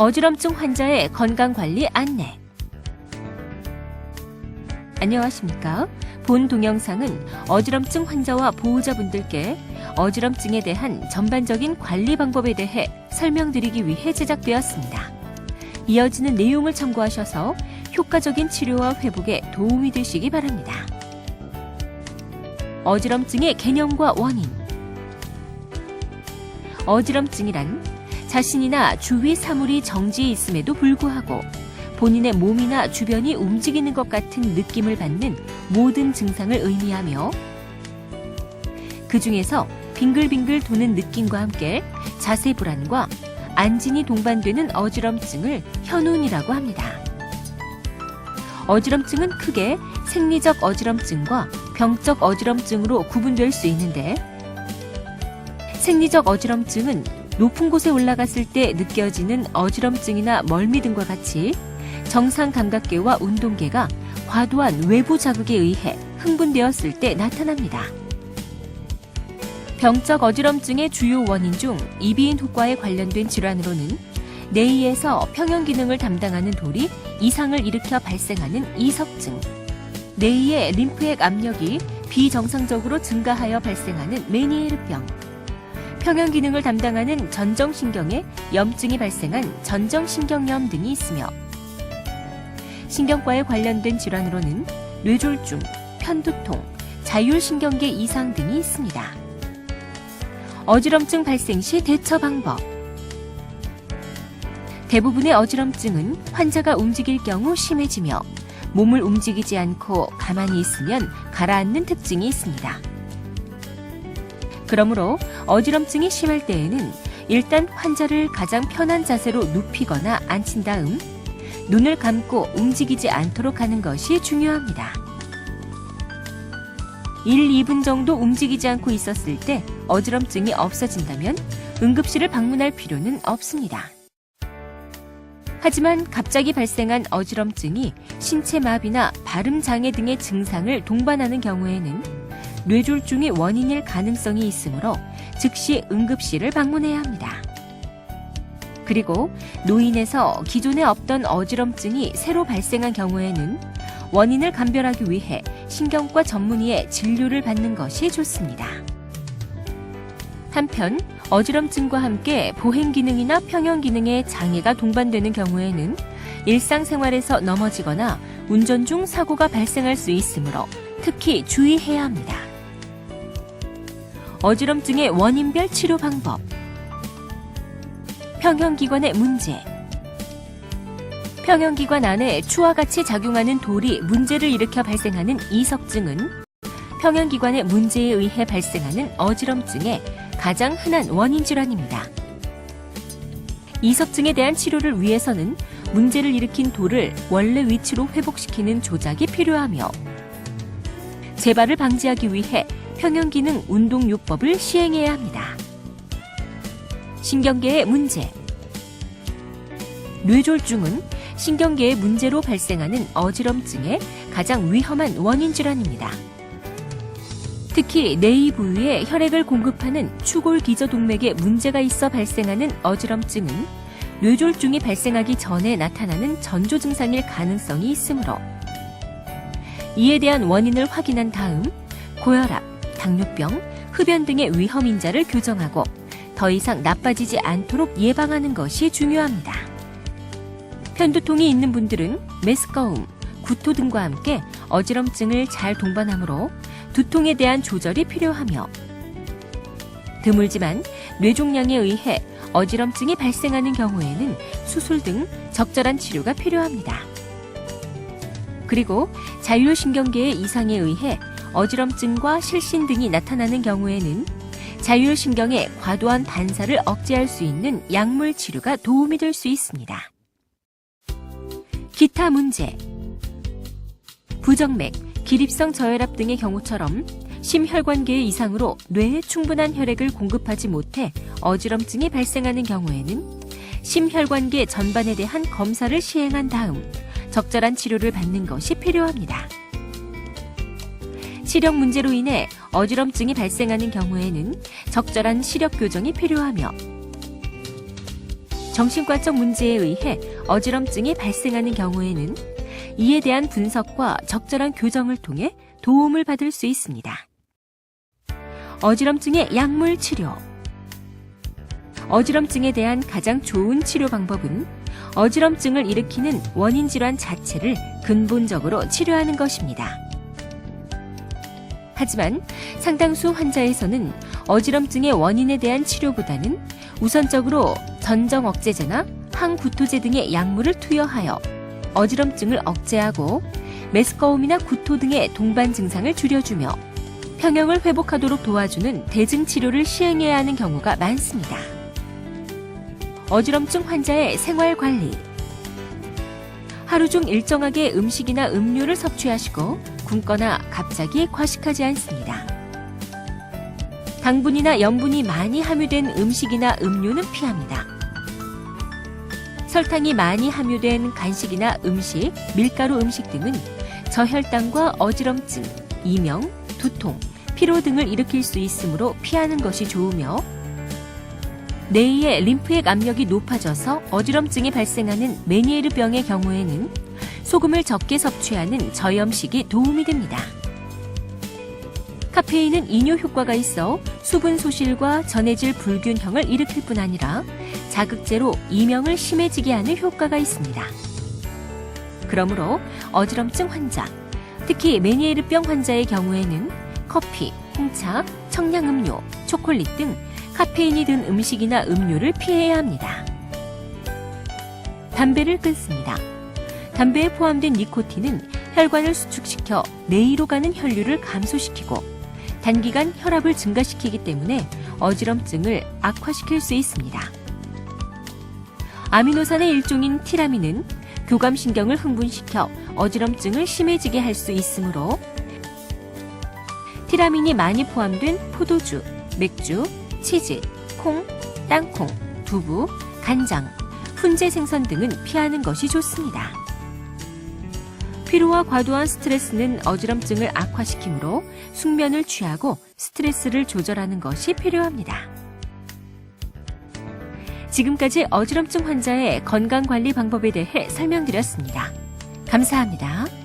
어지럼증 환자의 건강관리 안내. 안녕하십니까. 본 동영상은 어지럼증 환자와 보호자분들께 어지럼증에 대한 전반적인 관리 방법에 대해 설명드리기 위해 제작되었습니다. 이어지는 내용을 참고하셔서 효과적인 치료와 회복에 도움이 되시기 바랍니다. 어지럼증의 개념과 원인. 어지럼증이란 자신이나 주위 사물이 정지해 있음에도 불구하고 본인의 몸이나 주변이 움직이는 것 같은 느낌을 받는 모든 증상을 의미하며 그 중에서 빙글빙글 도는 느낌과 함께 자세 불안과 안진이 동반되는 어지럼증을 현운이라고 합니다. 어지럼증은 크게 생리적 어지럼증과 병적 어지럼증으로 구분될 수 있는데 생리적 어지럼증은 높은 곳에 올라갔을 때 느껴지는 어지럼증이나 멀미 등과 같이 정상 감각계와 운동계가 과도한 외부 자극에 의해 흥분되었을 때 나타납니다. 병적 어지럼증의 주요 원인 중 이비인 효과에 관련된 질환으로는 뇌에서 평형 기능을 담당하는 돌이 이상을 일으켜 발생하는 이석증, 뇌의 림프액 압력이 비정상적으로 증가하여 발생하는 메니에르병, 평형 기능을 담당하는 전정신경에 염증이 발생한 전정신경염 등이 있으며 신경과에 관련된 질환으로는 뇌졸중, 편두통, 자율신경계 이상 등이 있습니다. 어지럼증 발생 시 대처 방법. 대부분의 어지럼증은 환자가 움직일 경우 심해지며 몸을 움직이지 않고 가만히 있으면 가라앉는 특징이 있습니다. 그러므로 어지럼증이 심할 때에는 일단 환자를 가장 편한 자세로 눕히거나 앉힌 다음 눈을 감고 움직이지 않도록 하는 것이 중요합니다. 1, 2분 정도 움직이지 않고 있었을 때 어지럼증이 없어진다면 응급실을 방문할 필요는 없습니다. 하지만 갑자기 발생한 어지럼증이 신체 마비나 발음 장애 등의 증상을 동반하는 경우에는 뇌졸중이 원인일 가능성이 있으므로 즉시 응급실을 방문해야 합니다. 그리고 노인에서 기존에 없던 어지럼증이 새로 발생한 경우에는 원인을 감별하기 위해 신경과 전문의의 진료를 받는 것이 좋습니다. 한편 어지럼증과 함께 보행 기능이나 평형 기능에 장애가 동반되는 경우에는 일상생활에서 넘어지거나 운전 중 사고가 발생할 수 있으므로 특히 주의해야 합니다. 어지럼증의 원인별 치료 방법. 평형기관의 문제. 평형기관 안에 추와 같이 작용하는 돌이 문제를 일으켜 발생하는 이석증은 평형기관의 문제에 의해 발생하는 어지럼증의 가장 흔한 원인 질환입니다. 이석증에 대한 치료를 위해서는 문제를 일으킨 돌을 원래 위치로 회복시키는 조작이 필요하며 재발을 방지하기 위해 평형기능 운동요법을 시행해야 합니다. 신경계의 문제 뇌졸중은 신경계의 문제로 발생하는 어지럼증의 가장 위험한 원인 질환입니다. 특히 뇌의 부위에 혈액을 공급하는 추골 기저 동맥에 문제가 있어 발생하는 어지럼증은 뇌졸중이 발생하기 전에 나타나는 전조 증상일 가능성이 있으므로 이에 대한 원인을 확인한 다음 고혈압, 당뇨병, 흡연 등의 위험 인자를 교정하고 더 이상 나빠지지 않도록 예방하는 것이 중요합니다. 편두통이 있는 분들은 메스꺼움, 구토 등과 함께 어지럼증을 잘 동반하므로 두통에 대한 조절이 필요하며 드물지만 뇌종양에 의해 어지럼증이 발생하는 경우에는 수술 등 적절한 치료가 필요합니다. 그리고 자율신경계의 이상에 의해 어지럼증과 실신 등이 나타나는 경우에는 자율신경의 과도한 반사를 억제할 수 있는 약물 치료가 도움이 될 수 있습니다. 기타 문제 부정맥, 기립성 저혈압 등의 경우처럼 심혈관계의 이상으로 뇌에 충분한 혈액을 공급하지 못해 어지럼증이 발생하는 경우에는 심혈관계 전반에 대한 검사를 시행한 다음 적절한 치료를 받는 것이 필요합니다. 시력 문제로 인해 어지럼증이 발생하는 경우에는 적절한 시력 교정이 필요하며 정신과적 문제에 의해 어지럼증이 발생하는 경우에는 이에 대한 분석과 적절한 교정을 통해 도움을 받을 수 있습니다. 어지럼증의 약물 치료. 어지럼증에 대한 가장 좋은 치료 방법은 어지럼증을 일으키는 원인 질환 자체를 근본적으로 치료하는 것입니다. 하지만 상당수 환자에서는 어지럼증의 원인에 대한 치료보다는 우선적으로 전정 억제제나 항구토제 등의 약물을 투여하여 어지럼증을 억제하고 메스꺼움이나 구토 등의 동반 증상을 줄여주며 평형을 회복하도록 도와주는 대증 치료를 시행해야 하는 경우가 많습니다. 어지럼증 환자의 생활 관리. 하루 중 일정하게 음식이나 음료를 섭취하시고 굶거나 갑자기 과식하지 않습니다. 당분이나 염분이 많이 함유된 음식이나 음료는 피합니다. 설탕이 많이 함유된 간식이나 음식, 밀가루 음식 등은 저혈당과 어지럼증, 이명, 두통, 피로 등을 일으킬 수 있으므로 피하는 것이 좋으며 뇌의 림프액 압력이 높아져서 어지럼증이 발생하는 메니에르 병의 경우에는 소금을 적게 섭취하는 저염식이 도움이 됩니다. 카페인은 이뇨 효과가 있어 수분 소실과 전해질 불균형을 일으킬 뿐 아니라 자극제로 이명을 심해지게 하는 효과가 있습니다. 그러므로 어지럼증 환자, 특히 메니에르병 환자의 경우에는 커피, 홍차, 청량음료, 초콜릿 등 카페인이 든 음식이나 음료를 피해야 합니다. 담배를 끊습니다. 담배에 포함된 니코틴은 혈관을 수축시켜 뇌로 가는 혈류를 감소시키고 단기간 혈압을 증가시키기 때문에 어지럼증을 악화시킬 수 있습니다. 아미노산의 일종인 티라민은 교감신경을 흥분시켜 어지럼증을 심해지게 할 수 있으므로 티라민이 많이 포함된 포도주, 맥주, 치즈, 콩, 땅콩, 두부, 간장, 훈제 생선 등은 피하는 것이 좋습니다. 피로와 과도한 스트레스는 어지럼증을 악화시키므로 숙면을 취하고 스트레스를 조절하는 것이 필요합니다. 지금까지 어지럼증 환자의 건강 관리 방법에 대해 설명드렸습니다. 감사합니다.